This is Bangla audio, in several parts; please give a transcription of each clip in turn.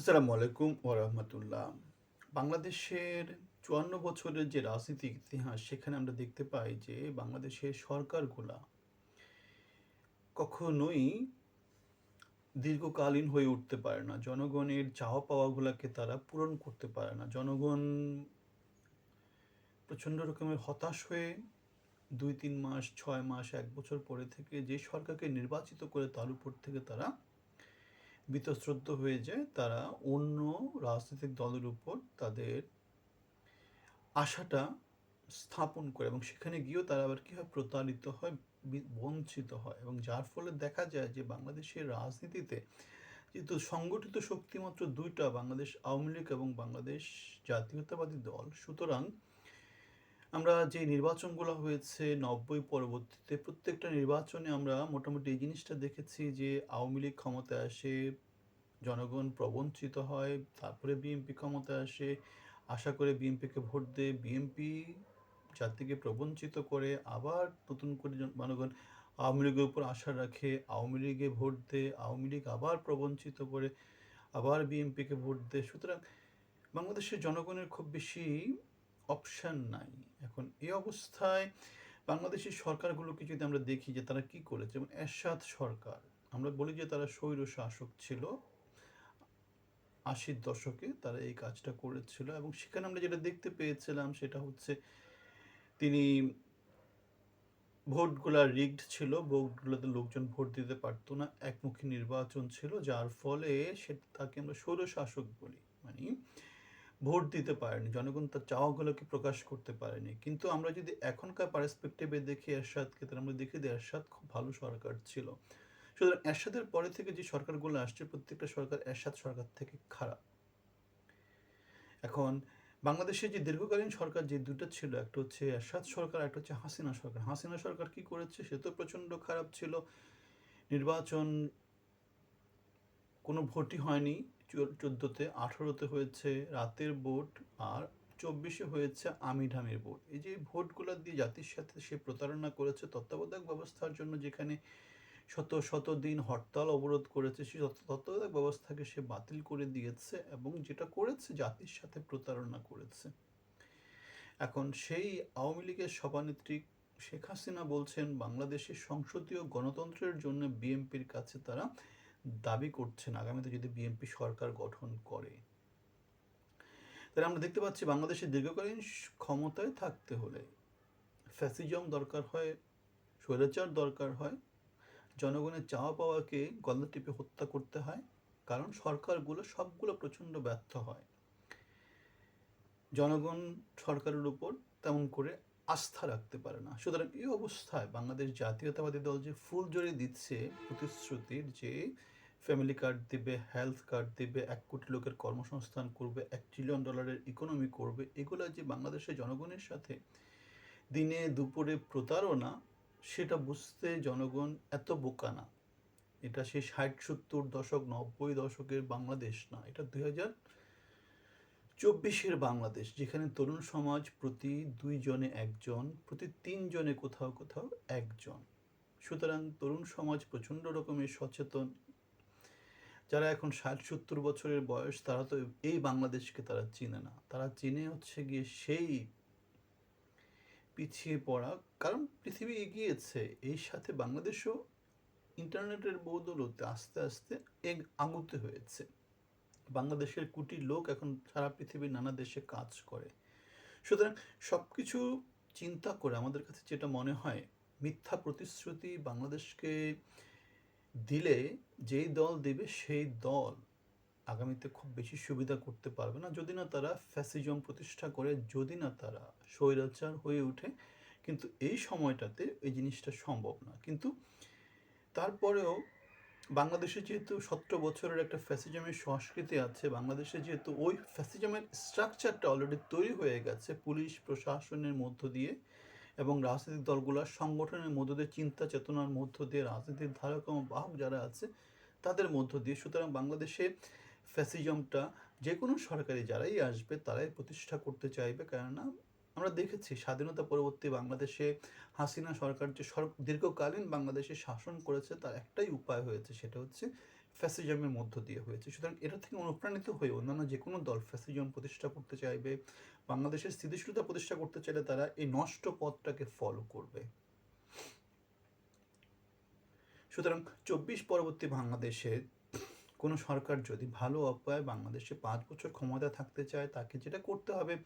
আসসালামু আলাইকুম ওরহমতুল্লাহ বাংলাদেশের চুয়ান্ন বছরের যে রাজনীতিক ইতিহাস, সেখানে আমরা দেখতে পাই যে বাংলাদেশের সরকারগুলা কখনোই দীর্ঘকালীন হয়ে উঠতে পারে না। জনগণের চাওয়া পাওয়াগুলোকে তারা পূরণ করতে পারে না। জনগণ প্রচণ্ড রকমের হতাশ হয়ে দুই, তিন মাস, ছয় মাস, এক বছর পরে থেকে যে সরকারকে নির্বাচিত করে তার উপর থেকে তারা বীতশ্রদ্ধ হয়ে যায়, তারা অন্য রাজনৈতিক দলের উপর তাদের আশাটা স্থাপন করে এবং সেখানে গিয়েও তারা আবার কী হয় প্রতারিত হয় বঞ্চিত হয় এবং যার ফলে দেখা যায় যে বাংলাদেশের রাজনীতিতে যেহেতু সংগঠিত শক্তি মাত্র দুইটা বাংলাদেশ আওয়ামী লীগ এবং বাংলাদেশ জাতীয়তাবাদী দল, সুতরাং আমরা যে নির্বাচনগুলো হয়েছে নব্বই পরবর্তীতে, প্রত্যেকটা নির্বাচনে আমরা মোটামুটি এই জিনিসটা দেখেছি যে আওয়ামী লীগ ক্ষমতায় আসে, জনগণ প্রবঞ্চিত হয়, তারপরে বিএনপি ক্ষমতায় আসে। আশা করে বিএনপিকে ভোট দেয় বিএনপি জাতিকে প্রবঞ্চিত করে আবার নতুন করে জন- জনগণ আওয়ামী লীগের উপর আশা রাখে, আওয়ামী লীগে ভোট দেয় আওয়ামী লীগ আবার প্রবঞ্চিত করে, আবার বিএনপিকে ভোট দেয়। সুতরাং বাংলাদেশের জনগণের খুব বেশি অপশান নাই। এখন এই অবস্থায় বাংলাদেশের সরকারগুলোকে যদি আমরা দেখি যে তারা কি করেছে যেমন এরশাদ সরকার, আমরা বলি যে তারা স্বৈর শাসক ছিল, আশির দশকে তারা এই কাজটা করেছিল এবং সেখানে আমরা যেটা দেখতে পেয়েছিলাম সেটা হচ্ছে তিনি ভোটগুলা রিগড ছিল, ভোটগুলোতে লোকজন ভোট দিতে পারতো না, একমুখী নির্বাচন ছিল, যার ফলে সে তাকে আমরা স্বৈর শাসক বলি। মানে ভোট দিতে পারেনি। জনগণ তার চাওয়াগুলোকে প্রকাশ করতে পারেনি। কিন্তু আমরা যদি এখনকার পার্সপেক্টিভে দেখি এরশাদকে, তাহলে আমরা দেখি যে এরশাদ খুব ভালো সরকার ছিল। সুতরাং এরশাদের পরে থেকে যে সরকারগুলো আসছে, প্রত্যেকটা সরকার এরশাদ সরকার থেকে খারাপ। এখন বাংলাদেশে যে দীর্ঘকালীন সরকার যে দুটো ছিল, একটা হচ্ছে এরশাদ সরকার, একটা হচ্ছে হাসিনা সরকার। হাসিনা সরকার কি করেছে? সে তো প্রচণ্ড খারাপ ছিল। নির্বাচন কোনো ভোটই হয়নি। চোদ্দোতে, আঠেরোতে হয়েছে রাতের ভোট আর চব্বিশে হয়েছে আমি ঢামের ভোট। এই যে ভোটগুলো দিয়ে জাতির সাথে সে প্রতারণা করেছে, তত্ত্বাবধায়ক ব্যবস্থার জন্য যেখানে শত শত দিন হরতাল অবরোধ করেছে তত্ত্ব- তত্ত্বাবধায়ক ব্যবস্থাকে সে বাতিল করে দিয়েছে এবং যেটা করেছে, জাতির সাথে প্রতারণা করেছে। এখন সেই আওয়ামী লীগের সভানেত্রী শেখ হাসিনা বলছেন, বাংলাদেশের সংসদীয় গণতন্ত্রের জন্য বিএনপির কাছে তারা দাবি করছেন আগামীতে যদি বিএনপি সরকার গঠন করে। তাহলে আমরা দেখতে পাচ্ছি বাংলাদেশের দীর্ঘকালীন ক্ষমতায় থাকতে হলে ফ্যাসিজম দরকার হয়, স্বৈরাচার দরকার হয়, জনগণের চাওয়া পাওয়াকে গলা টিপে হত্যা করতে হয়, কারণ সরকারগুলো সবগুলো প্রচণ্ড ব্যর্থ হয়। জনগণ সরকারের উপর তেমন করে আস্থা রাখতে পারে না। সুতরাং এই অবস্থায় বাংলাদেশ জাতীয়তাবাদী দল যে ফুল দিচ্ছে প্রতিশ্রুতির যে ফ্যামিলি কার্ড দিবে হেলথ কার্ড দিবে, এক কোটি লোকের কর্মসংস্থান করবে, এক ট্রিলিয়ন ডলারের ইকোনমি করবে, এগুলো যে বাংলাদেশের জনগণের সাথে দিনে দুপুরে প্রতারণা, সেটা বুঝতে জনগণ এত বোকা না। এটা সেই ষাট সত্তর দশক, নব্বই দশকের বাংলাদেশ না, এটা দুই হাজার চব্বিশের বাংলাদেশ, যেখানে তরুণ সমাজ প্রতি দুইজনে একজন, প্রতি তিনজনে কোথাও কোথাও একজন। সুতরাং তরুণ সমাজ প্রচণ্ড রকমের সচেতন। যারা এখন ষাট, সত্তর বছরের বয়স, তারা তো এই বাংলাদেশকে তারা চিনে না। তারা চিনে হচ্ছে গিয়ে সেই পিছিয়ে পড়া, কারণ পৃথিবী এগিয়েছে। এই সাথে বাংলাদেশও ইন্টারনেটের বদৌলতে আস্তে আস্তে এগ, আগুতে হয়েছে। বাংলাদেশের কোটি লোক এখন সারা পৃথিবীর নানা দেশে কাজ করে। সুতরাং সব কিছু চিন্তা করে আমাদের কাছে যেটা মনে হয়, মিথ্যা প্রতিশ্রুতি বাংলাদেশকে দিলে যেই দল দেবে সেই দল আগামীতে খুব বেশি সুবিধা করতে পারবে না। যদি না তারা ফ্যাসিজম প্রতিষ্ঠা করে, যদি না তারা স্বৈরাচার হয়ে ওঠে, কিন্তু এই সময়টাতে এই জিনিসটা সম্ভব না। কিন্তু তারপরেও বাংলাদেশে যেহেতু সতেরো বছরের একটা ফ্যাসিজমের সংস্কৃতি আছে, বাংলাদেশে যেহেতু ওই ফ্যাসিজমের স্ট্রাকচারটা অলরেডি তৈরি হয়ে গেছে, পুলিশ প্রশাসনের মধ্য দিয়ে এবং রাজনৈতিক দলগুলোর সংগঠনের মধ্য দিয়ে, চিন্তা চেতনার মধ্য দিয়ে, রাজনীতির ধারক এবং বাহক যারা আছে, তাদের মধ্য দিয়ে। সুতরাং বাংলাদেশে ফ্যাসিজমটা যে কোনো সরকারি যারাই আসবে, তারাই প্রতিষ্ঠা করতে চাইবে। কেননা আমরা দেখেছি স্বাধীনতা পরবর্তী বাংলাদেশে হাসিনা সরকার যে দীর্ঘকালীন বাংলাদেশে শাসন করেছে তার একটাই উপায় হয়েছে, সেটা হচ্ছে ফ্যাসিজমের মধ্য দিয়ে হয়েছে। সুতরাং এটা থেকে অনুপ্রাণিত হয়ে অন্যান্য যে কোনো দল ফ্যাসিজম প্রতিষ্ঠা করতে চাইবে, বাংলাদেশের স্থিতিশীলতা প্রতিষ্ঠা করতে চাইলে তারা এই নষ্ট পথটাকে ফলো করবে। সুতরাং চব্বিশ পরবর্তী বাংলাদেশে কোনো সরকার যদি ভালো অপায় বাংলাদেশে পাঁচ বছর ক্ষমতা থাকতে চায়, তাকে যেটা করতে হবে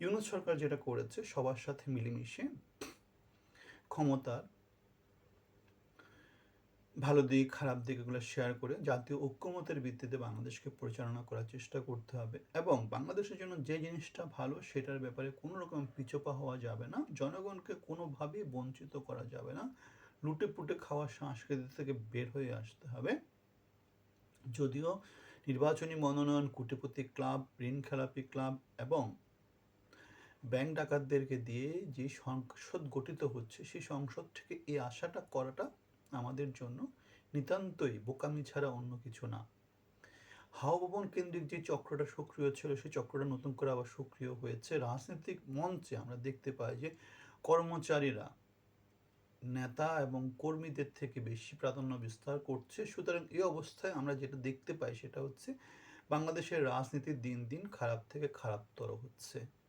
ইউনুস সরকার যেটা করেছে, সবার সাথে মিলেমিশে ক্ষমতার ভালো দিক, খারাপ দিক এগুলো শেয়ার করে জাতীয় ঐক্যমতের ভিত্তিতে বাংলাদেশকে পরিচালনা করার চেষ্টা করতে হবে এবং বাংলাদেশের জন্য যে জিনিসটা ভালো সেটার ব্যাপারে কোনো রকম পিছপা হওয়া যাবে না, জনগণকে কোনোভাবেই বঞ্চিত করা যাবে না, লুটে পুটে খাওয়ার সংস্কৃতি থেকে বের হয়ে আসতে হবে। যদিও নির্বাচনী মনোনয়ন, কুটিপতি ক্লাব, ঋণ খেলাপি ক্লাব এবং ব্যাংক ডাকাতদেরকে দিয়ে যে সংসদ গঠিত হচ্ছে, সেই সংসদ থেকে এই আশাটা করাটা আমাদের জন্য নিতান্তই বোকামি ছাড়া অন্য কিছু না। হাওয়া ভবন কেন্দ্রিক যে চক্রটা সক্রিয় ছিল, সেই চক্রটা নতুন করে আবার সক্রিয় হয়েছে। রাজনৈতিক মঞ্চে আমরা দেখতে পাই যে কর্মচারীরা নেতা এবং কর্মীদের থেকে বেশি প্রাধান্য বিস্তার করছে। সুতরাং এই অবস্থায় আমরা যেটা দেখতে পাই সেটা হচ্ছে, বাংলাদেশের রাজনীতি দিন দিন খারাপ থেকে খারাপতর হচ্ছে।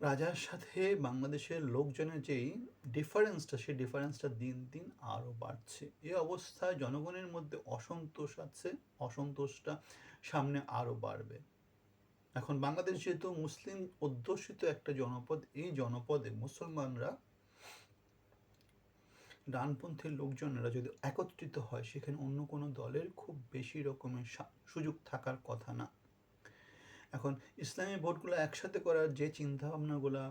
রাজার সাথে বাংলাদেশের লোকজনের যেই ডিফারেন্সটা সেই ডিফারেন্সটা দিন দিন আরও বাড়ছে। এই অবস্থায় জনগণের মধ্যে অসন্তোষ আছে, অসন্তোষটা সামনে আরও বাড়বে। এখন বাংলাদেশ যেহেতু মুসলিম অধ্যুষিত একটা জনপদ, এই জনপদে মুসলমানরা ডানপন্থী লোকজনেরা যদি একত্রিত হয়, সেখানে অন্য কোনো দলের খুব বেশি রকমের সুযোগ থাকার কথা না। এখন ইসলামী ভোটগুলো একসাথে করার যে চিন্তাভাবনাগুলো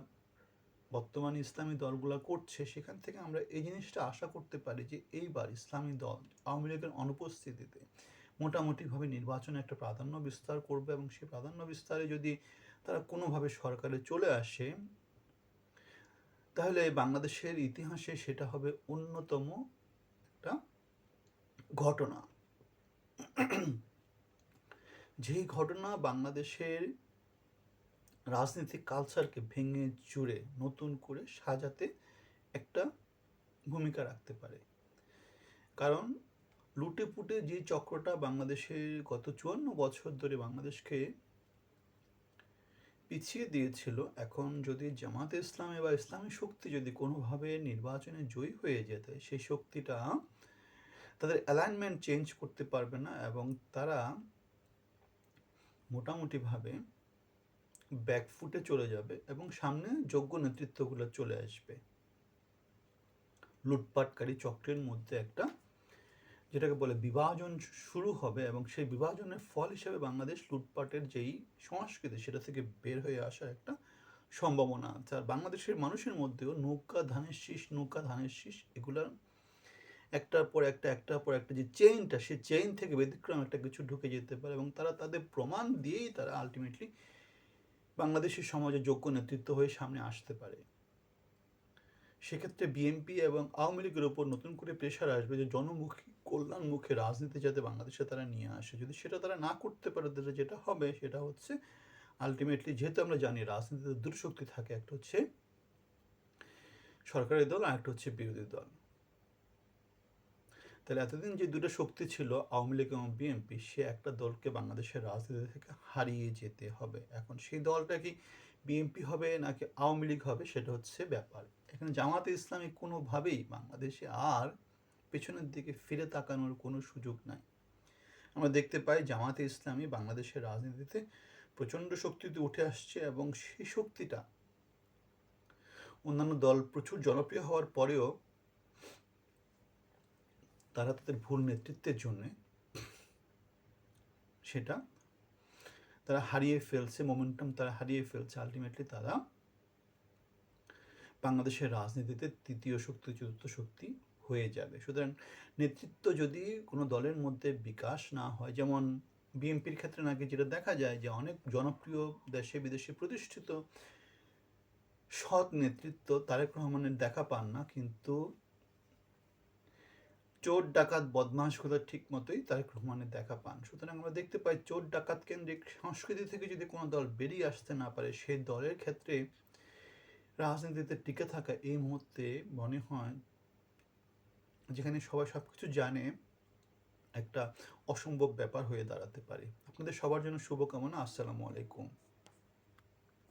বর্তমানে ইসলামী দলগুলো করছে, সেখান থেকে আমরা এই জিনিসটা আশা করতে পারি যে এইবার ইসলামী দল আওয়ামী লীগের অনুপস্থিতিতে মোটামুটিভাবে নির্বাচনে একটা প্রাধান্য বিস্তার করবে এবং সেই প্রাধান্য বিস্তারে যদি তারা কোনোভাবে সরকারে চলে আসে, তাহলে বাংলাদেশের ইতিহাসে সেটা হবে অন্যতম একটা ঘটনা। যেই ঘটনা বাংলাদেশের রাজনৈতিক কালচারকে ভেঙে চুরে নতুন করে সাজাতে একটা ভূমিকা রাখতে পারে। কারণ লুটে পুটে যে চক্রটা বাংলাদেশের গত চুয়ান্ন বছর ধরে বাংলাদেশকে পিছিয়ে দিয়েছিল, এখন যদি জামাতে ইসলামে বা ইসলামী শক্তি যদি কোনোভাবে নির্বাচনে জয়ী হয়ে যেত সেই শক্তিটা তাদের অ্যালাইনমেন্ট চেঞ্জ করতে পারবে না এবং তারা মোটামুটিভাবে ব্যাকফুটে চলে যাবে এবং সামনে যোগ্য নেতৃত্বগুলো চলে আসবে। লুটপাটকারী চক্রের মধ্যে একটা যেটাকে বলে বিভাজন শুরু হবে এবং সেই বিভাজনের ফল হিসেবে বাংলাদেশ লুটপাটের যেই সংস্কৃতি সেটা থেকে বের হয়ে আসার একটা সম্ভাবনা আছে। আর বাংলাদেশের মানুষের মধ্যেও নৌকা ধানের শীষ, নৌকা ধানের শীষ এগুলার একটার পর একটা, একটার পর একটা যে চেইনটা সেই চেইন থেকে ব্যতিক্রম একটা কিছু ঢুকে যেতে পারে এবং তারা তাদের প্রমাণ দিয়েই তারা আলটিমেটলি বাংলাদেশের সমাজে যোগ্য নেতৃত্ব হয়ে সামনে আসতে পারে। সেক্ষেত্রে বিএনপি এবং আওয়ামী লীগের ওপর নতুন করে প্রেশার আসবে যে জনমুখী, কল্যাণমুখী রাজনীতি যাতে বাংলাদেশে তারা নিয়ে আসে। যদি সেটা তারা না করতে পারে, তাহলে যেটা হবে সেটা হচ্ছে আলটিমেটলি যেহেতু আমরা জানি রাজনীতিতে দুটো শক্তি থাকে, একটা হচ্ছে সরকারি দল আর একটা হচ্ছে বিরোধী দল। তাহলে এতদিন যে দুটো শক্তি ছিল, আওয়ামী লীগ এবং বিএনপি, সে একটা দলকে বাংলাদেশের রাজনীতি থেকে হারিয়ে যেতে হবে। এখন সেই দলটা কি বিএনপি হবে নাকি আওয়ামী লীগ হবে, সেটা হচ্ছে ব্যাপার। এখানে জামাতে ইসলামী কোনোভাবেই বাংলাদেশে আর পেছনের দিকে ফিরে তাকানোর কোনো সুযোগ নাই। আমরা দেখতে পাই জামাতে ইসলামী বাংলাদেশের রাজনীতিতে প্রচণ্ড শক্তিতে উঠে আসছে এবং সেই শক্তিটা অন্যান্য দল প্রচুর জনপ্রিয় হওয়ার পরেও তারা তাদের ভুল নেতৃত্বের জন্যে সেটা তারা হারিয়ে ফেলছে মোমেন্টাম তারা হারিয়ে ফেলছে আলটিমেটলি তারা বাংলাদেশের রাজনীতিতে তৃতীয় শক্তি, চতুর্থ শক্তি হয়ে যাবে। সুতরাং নেতৃত্ব যদি কোনো দলের মধ্যে বিকাশ না হয়, যেমন বিএনপির ক্ষেত্রে নাকি যেটা দেখা যায় যে অনেক জনপ্রিয় দেশে বিদেশে প্রতিষ্ঠিত সৎ নেতৃত্ব তারেক রহমানের দেখা পান না, কিন্তু চোর ডাকাত বদমাশগুলো ঠিক মতোই তারেক রহমানের দেখা পান। সুতরাং আমরা দেখতে পাই চোর ডাকাত কেন্দ্রিক সংস্কৃতি থেকে যদি কোনো দল বেরিয়ে আসতে না পারে সেই দলের ক্ষেত্রে রাজনীতিতে টিকে থাকা এই মুহূর্তে মনে হয় যেখানে সবাই সব কিছু জানে, একটা অসম্ভব ব্যাপার হয়ে দাঁড়াতে পারে। আপনাদের সবার জন্য শুভকামনা। আসসালামু আলাইকুম।